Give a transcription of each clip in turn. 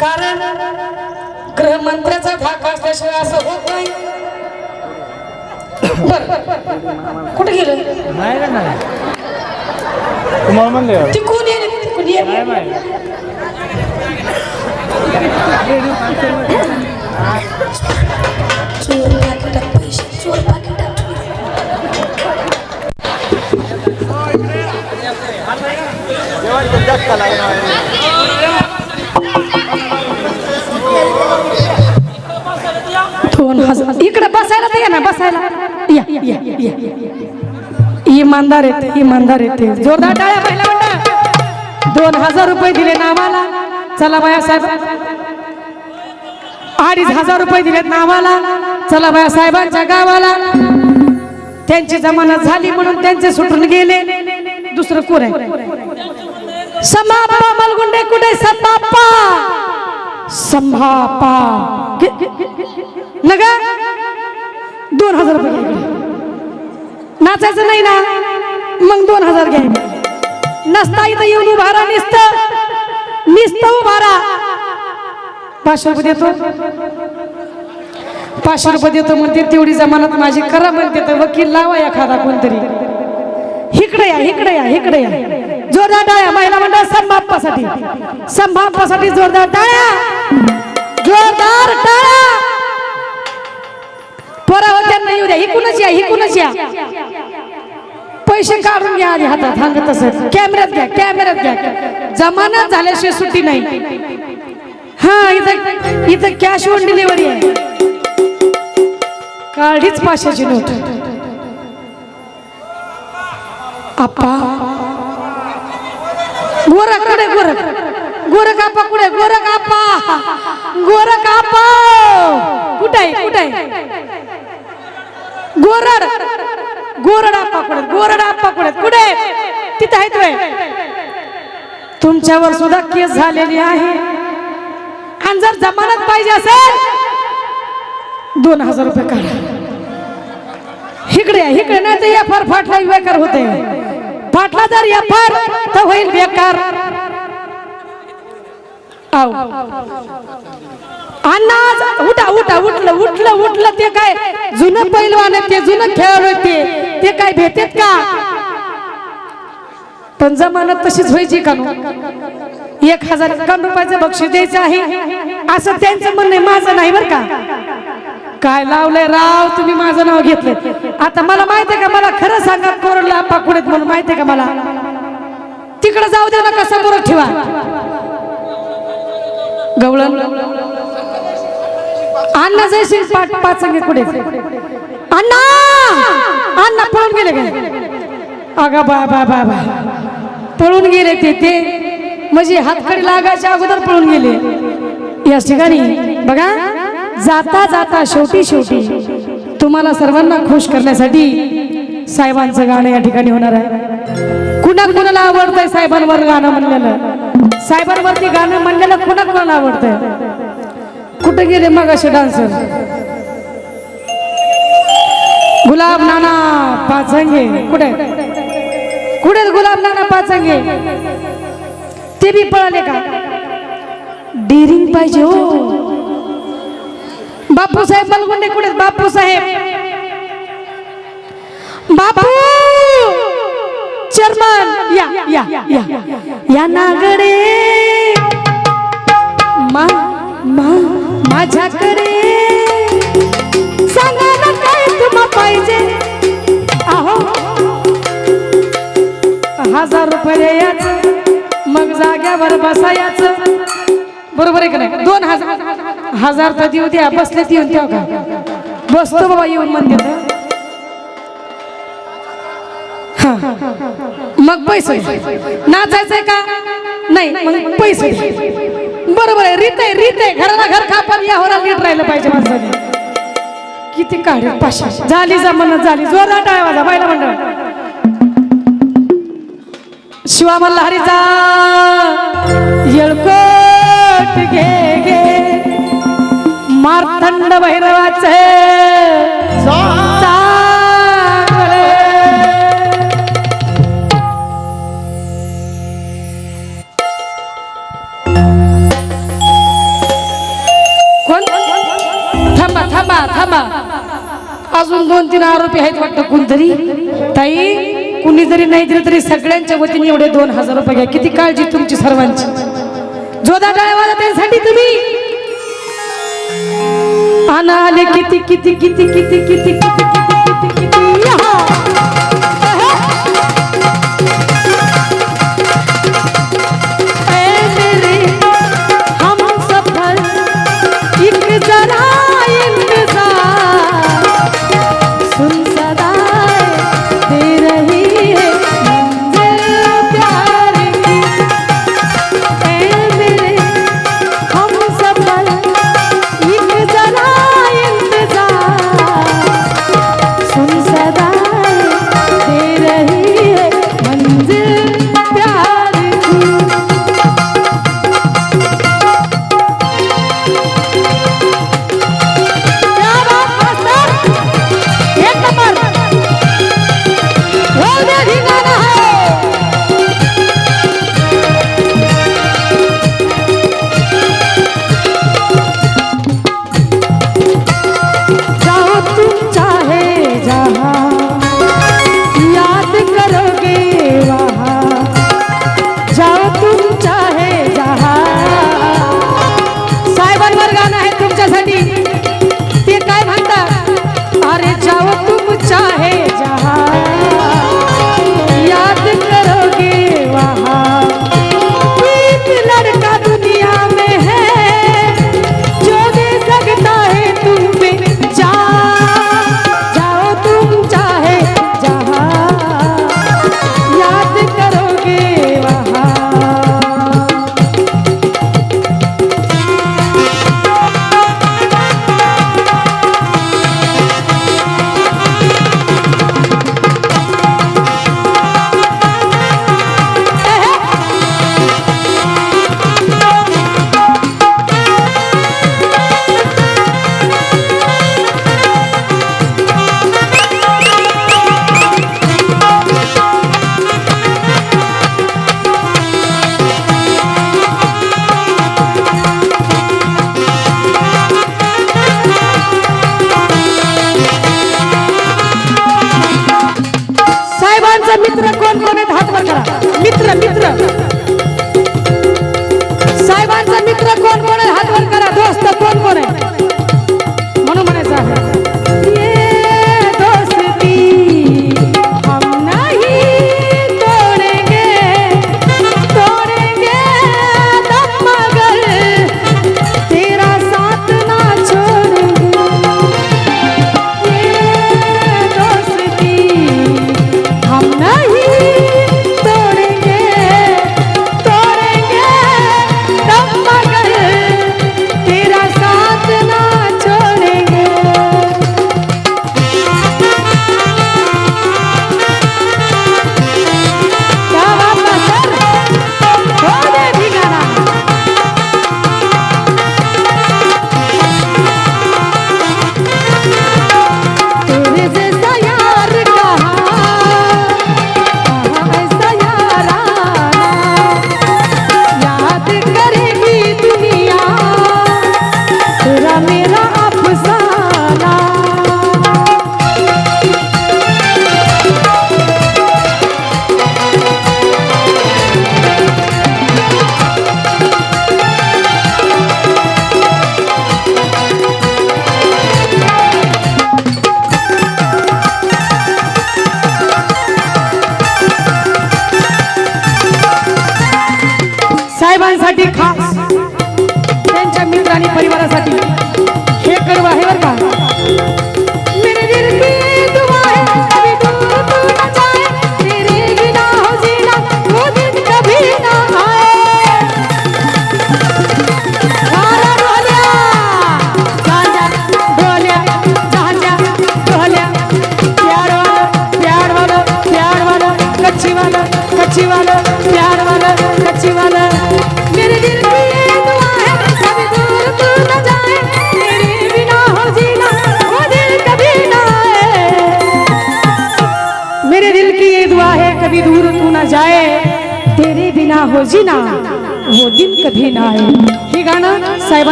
कारण गृहमंत्र्याचा धाक असल्याशिवाय असं होत नाही बर कुठे गेलं नाही का नाही तुम्हाला म्हणले ती कोण येईल तिकडून ये. चोर पाकिटात पैसे चोर पाकिटात दोन हजार. इकडे बसायला तर या ना बसायला. या या या. इमानदार येते इमानदार येते जोरदार टाळ्या पहिला दोन हजार रुपये दिले नावाला. चला बाया साहेब. अडीच हजार रुपये दिलेत नावाला. चला बाया साहेबांच्या गावाला. त्यांची जमानत झाली म्हणून त्यांचे सुटून गेले. दुसरं कोण आहे? समाप्पा मलगुंडे कुठे संभाप्पा संभाप्पा नगा. दोन हजार रुपये. नाचायचं नाही ना? मग दोन हजार घ्या नसता इथं येऊन उभारा निसत. निसत उभारा पाचशे रुपये देतो. पाचशे रुपये देतो म्हणते तेवढी जमानत माझी करा म्हणते तर वकील लावा एखादा कोणतरी. इकडे या इकडे या इकडे या. जोरदार टाळ्या महिला मंडळ संभापासाठी संभापासाठी जोरदार टाळ्या. जोरदार टाळ्या. पोरा त्यांना येऊ द्या इकूनच या इकूनच या. पैसे काढून घ्या आधी हातात सांगत तसं. कॅमेऱ्यात घ्या कॅमेऱ्यात घ्या. जमानत झाल्याशिवाय सुट्टी नाही. हा इथं इथं कॅश ऑन डिलिव्हरी आहे. काढीच पाचशेची नोट. आप्पा. गोरख कुठे गोरख? गोरख आप्पा कुठे? गोरख आप्पा. गोरख आप्पा. कुठे आहे कुठे आहे? गोरड. गोरड आप्पा कुठे? गोरड आप्पा कुठे? कुठे? तिथे आहेत तुमच्यावर सुद्धा केस झालेली आहे. आणि जर जमानत पाहिजे असेल दोन हजार रुपये काढा. इकडे इकडे नाही तर या आर फाटला बेकार होते फाटला जर या फार तर होईल बेकार. अन्नाज उठा उठा उठलं उठलं उठलं ते काय? जुनं पैलवान ते जुनं खेळाडू ते. ते काय भेटेत का? पण जमानत तशीच व्हायची का एक हजार एकावन्न रुपयाचं बक्षीस द्यायचं आहे. असं त्यांचं म्हणणं आहे, माझं नाही बरं का? काय लावलंय राव? तुम्ही माझं नाव घेतलंय. आता मला माहितीये का? मला खरं सांगा कोरडला पाकुडेत म्हणून माहितीये का मला? तिकडे जाऊ दे नका समोर ठेवा. गवळण. अण्णा जयसिंग पाच पाचंगे कुठे? अण्णा! अण्णा पळून गेले काय अगा बा बा बा बा पळून गेले ते ते. म्हणजे हातकडी लागायच्या अगोदर पळून गेले. या ठिकाणी बघा जाता जाता शेवटी शेवटी तुम्हाला सर्वांना खुश करण्यासाठी साहेबांचं गाणं या ठिकाणी होणार आहे. कुणा कुणाला आवडतंय साहेबांवर गाणं म्हणलेलं? साहेबांवरती गाणं म्हणलेलं कुणा कुणाला आवडतंय? कुठे गेले मग असे डान्सर? गुलाब नाना पाचंगे. कुठे? कुठे गुलाब नाना पाचंगे? ते बी पळाले का? डेरिंग पाहिजे हो. बापू साहेब बलगुंडे कुठे बापू साहेब. बापू! चर्मन या या या या नागडे. मा मा माझ्याकडे. सांगा ना काय तुम्हा पाहिजे? अहो हजार रुपये याच. मग जाग्यावर बसायच. बरोबर आहे का नाही? दोन हजार हजार तर देऊ द्या बसले येऊन द्या का? बसतो बाबा येऊन मंदिर मग पैसे. नाचायचंय का? नाही मग पैसे. बरोबर आहे रीत आहे रीत आहे. घराला घर खापर या होरा नीट राहिलं पाहिजे माणसाने. किती काढ पाशा झाली जमानत झाली. जोरदार टाळ्या बायला मंडळ. शिवा मल्ल हरीचा येळकोट घे घे. मारथंड भैरवाच थांबा थांबा अजून दोन तीन आरोपी आहेत वाटतं कोणतरी? ताई? कुणी जरी नाही दिलं तरी सगळ्यांच्या वतीने एवढे दोन हजार रुपये घ्या किती काळजी तुमची सर्वांची जोदा टाळेवाला त्यांसाठी तुम्ही आले किती किती किती किती किती किती किती किती किती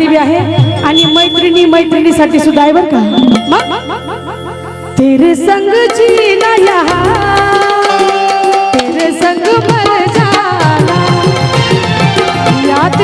साहेबांसाठी आहे आणि मैत्रिणी मैत्रिणीसाठी सुद्धा आहे बरं का? तेरे संग जीना तेरे संग मर जाना याद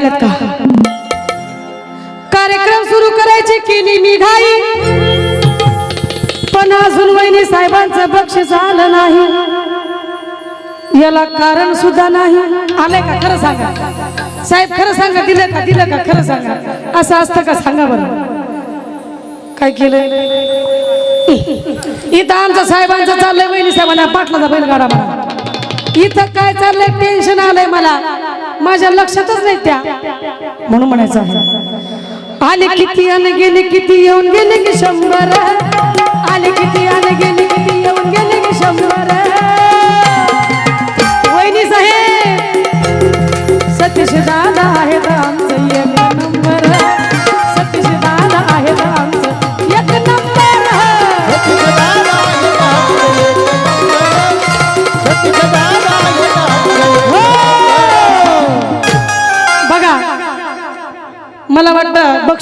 वहिनी का? कार्यक्रम सुरू करायची केली मी घाई. पण अजून वहिनी साहेबांचं बक्षीस आलं नाही. याला कारण सुद्धा नाही. आलंय का? खरं सांगा. साहेब खरं सांगा. दिलं का? दिलं का? खरं सांगा. असं असतं का? सांगा बरं. काय केलं इथं आमचं साहेबांचं चाललंय वहिनी साहेबांना पाटलाचा बैलगाडा मला इथं काय चाललंय? टेन्शन आलंय मला. माझ्या लक्षातच नाही त्या. म्हणून म्हणायचं आहे आले किती आले गेले किती येऊन गेले की शंभर? आले किती आले गेले किती येऊन गेले की शंभर? वहिनी साहेब सतीश दादा आहे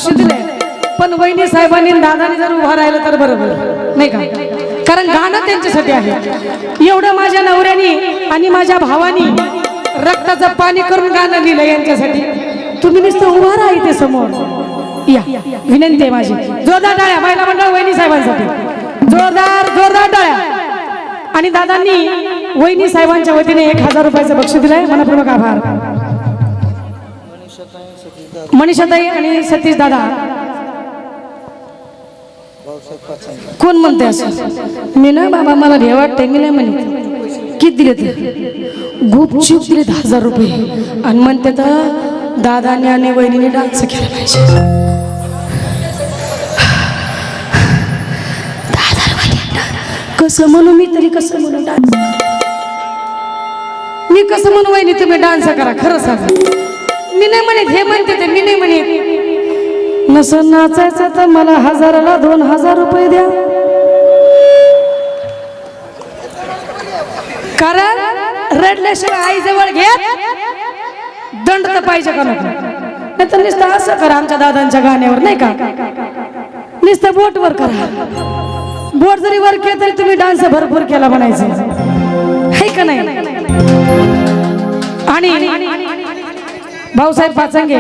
वाटतं दिले पण वहिनी साहेबांनी आणि दादानी जर उभा राहिलं तर बरोबर नाही का? कारण गाणं त्यांच्यासाठी आहे. एवढं माझ्या नवऱ्यानी आणि माझ्या भावानी रक्ताचं पाणी करून गाणं लिहिलं यांच्यासाठी. तुम्ही नुसतं उभा राहा इथे समोर. या. विनंती आहे माझी. जोरदार टाळ्या. महिला मंडळ वहिनी साहेबांसाठी. जोरदार जोरदार टाळ्या. आणि दादांनी वहिनी साहेबांच्या वतीने एक हजार रुपयाचं बक्षीस दिलंय. मनपूर्वक आभार. मनीषाताई आणि सतीश दादा कोण म्हणते असं? मी ना बाबा मला भे वाटते मी नाही म्हणे. किती दिले ते? गुपचूप दिले दहा हजार रुपये. आणि म्हणते तर दादाने आणि वहिनीने डान्स केला पाहिजे. कसं म्हणू मी तरी कसं म्हणू डान्स मी कसं म्हणू वहिनी तुम्ही डान्स करा खरं सांगा. मी नाही म्हणत हे म्हणते ते मी नाही म्हणत. नसं नाचायचं तर मला हजाराला दोन हजार रुपये द्या. कारण रडल्याशिवाय आई जवळ घेत दंड तर पाहिजे का नको? नाही तर नुसतं असं करा आमच्या दादांच्या गाण्यावर नाही का? नुसतं बोट वर करा. बोट जरी वर केलं तरी तुम्ही डान्स भरपूर केला म्हणायचं. है का नाही? आणि भाऊसाहेब पाचंगे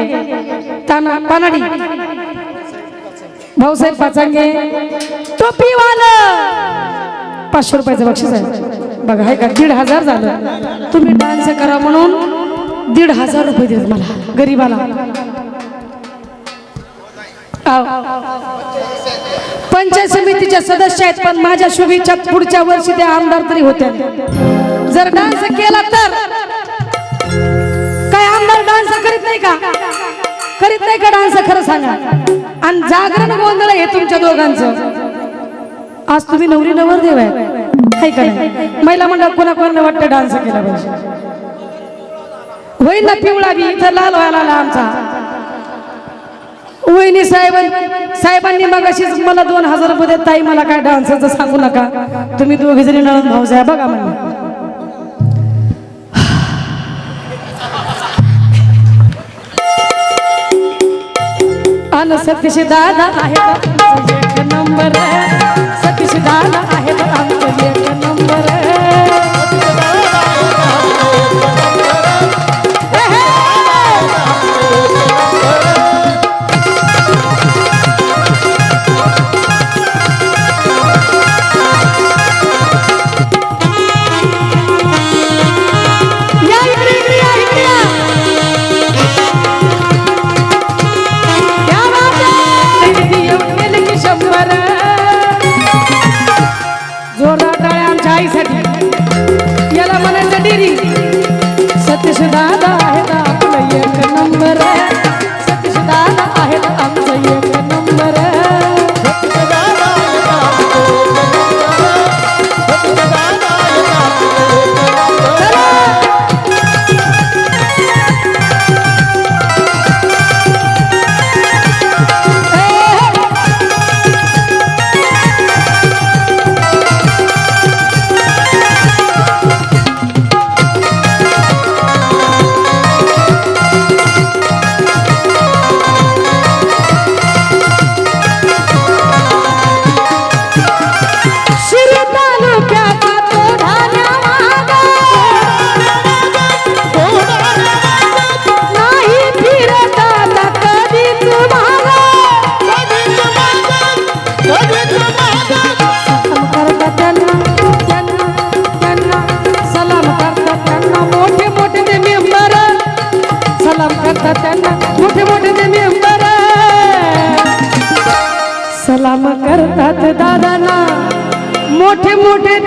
ताना पानाडी भाऊसाहेब पाचंगे टोपीवाल. पाचशे रुपयाचं बक्षीस आहे. बघा आहे का दीड हजार झालं. तुम्ही डान्स करा म्हणून दीड हजार रुपये देत मला गरीबाला. पंचायत समितीच्या सदस्य आहेत पण माझ्या शुभेच्छा पुढच्या वर्षी त्या आमदार तरी होत्या. जर डान्स केला तर नाही का? करीत नाही का डान्स? खरं सांगा. आणि जागरण गोंधळ हे तुमच्या दोघांचं. आज तुम्ही नवरी नवर देव आहे का महिला मंडळ कोणा कोणाला वाटतं डान्स केला पाहिजे? होईल ना पिवळा बी इथं लाल व्हायला आला आमचा. वहिनी साहेब साहेबांनी मग अशीच मला दोन हजार रुपये ताई मला काय डान्सचं सांगू नका. तुम्ही दोघे जरी नळन भाऊ साहेब बघा म्हणून अन सतीश दादा आहेत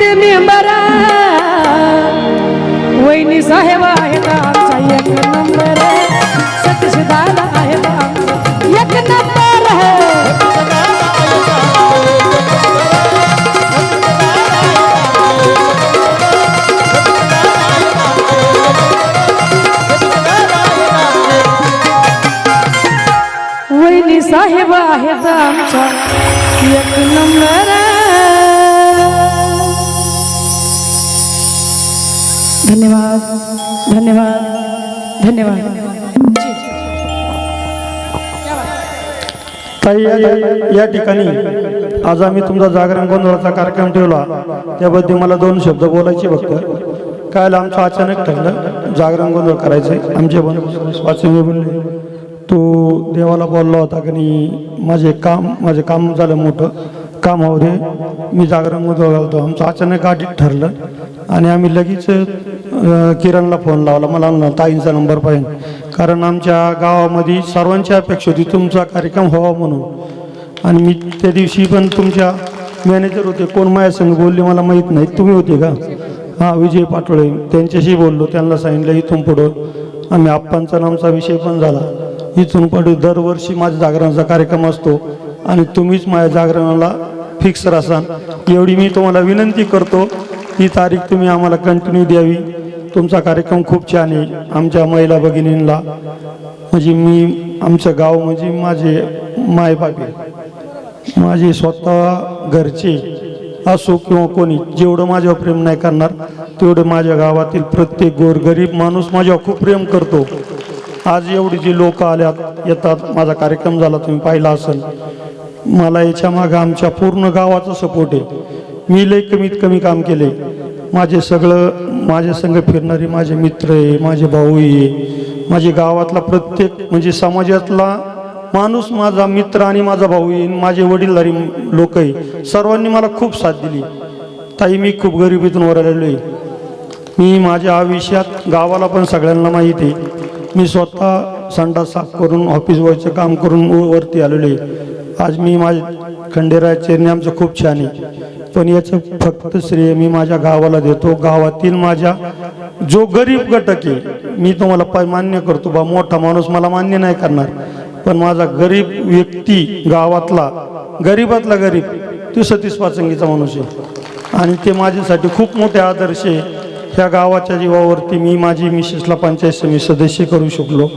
मोठे ते धन्यवाद. धन्यवाद. धन्यवाद ताई या- या ठिकाणी आज आम्ही तुमचा जागरण गोंधळाचा कार्यक्रम ठेवला. त्याबद्दल मला दोन शब्द बोलायचे फक्त. काल आमचं अचानक ठरलं जागरण गोंधळ करायचं आमचे पण वाचन बोलले तो देवाला बोलला होता की माझे काम माझे काम झालं मोठं. काम होऊ दे. मी जागरण गोंधळ घालतो आमचं अचानक गाडीत ठरलं आणि आम्ही लगेच किरणला फोन लावला. मला म्हणला, ताईंचा नंबर पाहिजे. कारण आमच्या गावामध्ये सर्वांची अपेक्षा होती तुमचा कार्यक्रम व्हावा म्हणून. आणि मी त्या दिवशी पण तुमच्या मॅनेजर होते. कोण माझ्या बोलले मला माहीत नाही. तुम्ही होते का? हां विजय पाटोळे. त्यांच्याशी बोललो. त्यांना सांगितलं इथून पुढं आम्ही आप्पांचा नामचा विषय पण झाला. इथून पुढे दरवर्षी माझ्या जागरणाचा कार्यक्रम असतो आणि तुम्हीच माझ्या जागरणाला फिक्स राहसान एवढी मी तुम्हाला विनंती करतो ही तारीख तुम्ही आम्हाला कंटिन्यू द्यावी. तुमचा कार्यक्रम खूप छान आहे. आमच्या महिला भगिनींना म्हणजे मी आमचं गाव म्हणजे माझे मायबापे. माझे स्वतः घरचे असो किंवा कोणी जेवढं माझ्यावर प्रेम नाही करणार तेवढं माझ्या गावातील प्रत्येक गोरगरीब माणूस माझ्यावर खूप प्रेम करतो. आज एवढी जी लोक आल्यात येतात माझा कार्यक्रम झाला तुम्ही पाहिला असेल. मला याच्या मागं आमच्या पूर्ण गावाचा सपोर्ट आहे. मी लय कमीत कमी काम केले माझे सगळं माझ्या संग फिरणारे माझे मित्र आहे माझे भाऊ आहे. माझे गावातला प्रत्येक म्हणजे समाजातला माणूस माझा मित्र आणि माझा भाऊ आहे. माझे वडीलधारी लोक आहे. सर्वांनी मला खूप साथ दिली. ताई मी खूप गरिबीतून वर आलेलो आहे. मी माझ्या आयुष्यात गावाला पण सगळ्यांना माहिती आहे. मी स्वतः संडा साफ करून ऑफिस वरचं काम करून व- वरती आलेलो आहे. आज मी माझ्या खंडेरायाचे आमचं खूप छान आहे. पण याचं फक्त श्रेय मी माझ्या गावाला देतो. गावातील माझ्या जो गरीब घटक आहे मी तुम्हाला पाय मान्य करतो बा मोठा माणूस मला मान्य नाही करणार. पण माझा गरीब व्यक्ती गावातला गरीबातला गरीब तो सतीश पाचंगीचा माणूस आहे. आणि ते माझ्यासाठी खूप मोठे आदर्श आहे. ह्या गावाच्या जीवावरती मी माझी मिसेसला पंचायत समिती सदस्य करू शकलो.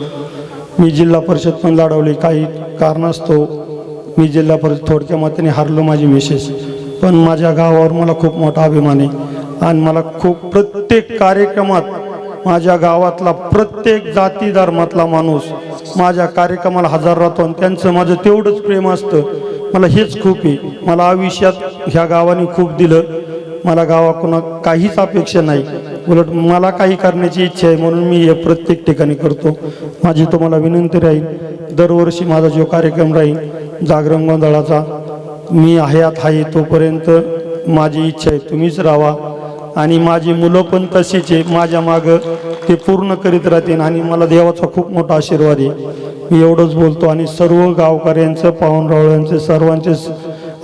मी जिल्हा परिषद पण लढवली. काही कारणास्तव मी जिल्हा परिषद थोडक्या मताने हारलो माझी मिसेस पण माझ्या गावावर मला खूप मोठा अभिमान आहे. आणि मला खूप प्रत्येक कार्यक्रमात माझ्या गावातला प्रत्येक जाती धर्मातला माणूस माझ्या कार्यक्रमाला हजर राहतो आणि त्यांचं माझं तेवढंच प्रेम असतं. मला हेच खूप आहे. मला आयुष्यात ह्या गावाने खूप दिलं. मला गावाकडून काहीच अपेक्षा नाही. उलट मला काही करण्याची इच्छा आहे म्हणून मी हे प्रत्येक ठिकाणी करतो. माझी तुम्हाला विनंती राहील. दरवर्षी माझा जो कार्यक्रम राहील जागरण गोंधळाचा मी हयात आहे तोपर्यंत माझी इच्छा आहे तुम्हीच राहा. आणि माझी मुलं पण तशीच आहे. माझ्या मागं ते पूर्ण करीत राहतील आणि मला देवाचा खूप मोठा आशीर्वाद आहे. मी एवढंच बोलतो आणि सर्व गावकऱ्यांचं पाहुणरावळ्यांचं सर्वांचे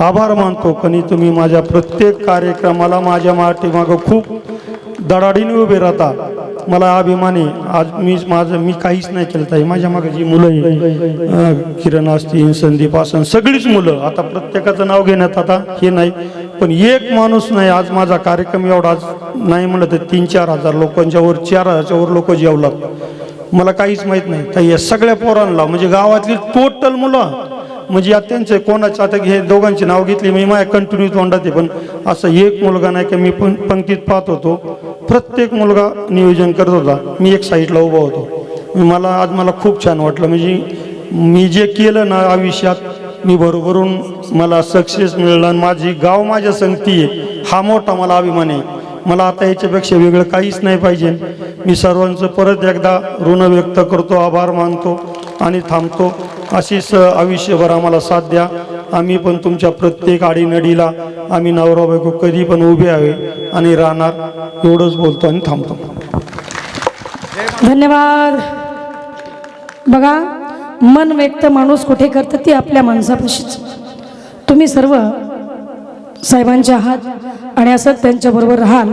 आभार मानतो. कणी तुम्ही माझ्या प्रत्येक कार्यक्रमाला माझ्या मागं खूप दडाडीने उभे राहता. मला अभिमान आहे आज मी माझं मी काहीच नाही केलं ताई. माझ्या मागे जी मुलं आहे किरण असतील संदीप आसन सगळीच मुलं. आता प्रत्येकाचं नाव घेण्यात आता हे नाही. पण एक माणूस नाही आज माझा कार्यक्रम एवढा आज नाही म्हणलं तर तीन चार हजार लोकांच्या वर चार हजारच्या वर लोक जेवलात. मला काहीच माहीत नाही. तर या सगळ्या पोरांना म्हणजे गावातली टोटल मुलं म्हणजे त्यांचे कोणाच्या आता हे दोघांची नाव घेतली मी माझ्या कंटिन्यू तोंडात आहे पण असं एक मुलगा नाही की मी पण पंक्तीत पाहत होतो. प्रत्येक मुलगा नियोजन करत होता. मी एक साईडला उभा होतो. मला आज मला खूप छान वाटलं. म्हणजे मी जे केलं ना आयुष्यात मी बरोबरून मला सक्सेस मिळलं आणि माझी गाव माझ्या संगती आहे. हा मोठा मला अभिमान आहे. मला आता याच्यापेक्षा वेगळं काहीच नाही पाहिजे. मी सर्वांचं परत एकदा ऋण व्यक्त करतो आभार मानतो आणि थांबतो. अशीच आयुष्यभर आम्हाला साथ द्या. आम्ही पण तुमच्या प्रत्येक आडीनडीला आम्ही नवरा बायको कधी पण उभे आहे आणि राहणार. एवढंच बोलतो आणि थांबतो. धन्यवाद. बघा मन व्यक्त माणूस कुठे करतं ती आपल्या माणसापाशीच. तुम्ही सर्व साहेबांचे आहात आणि असं त्यांच्याबरोबर राहाल.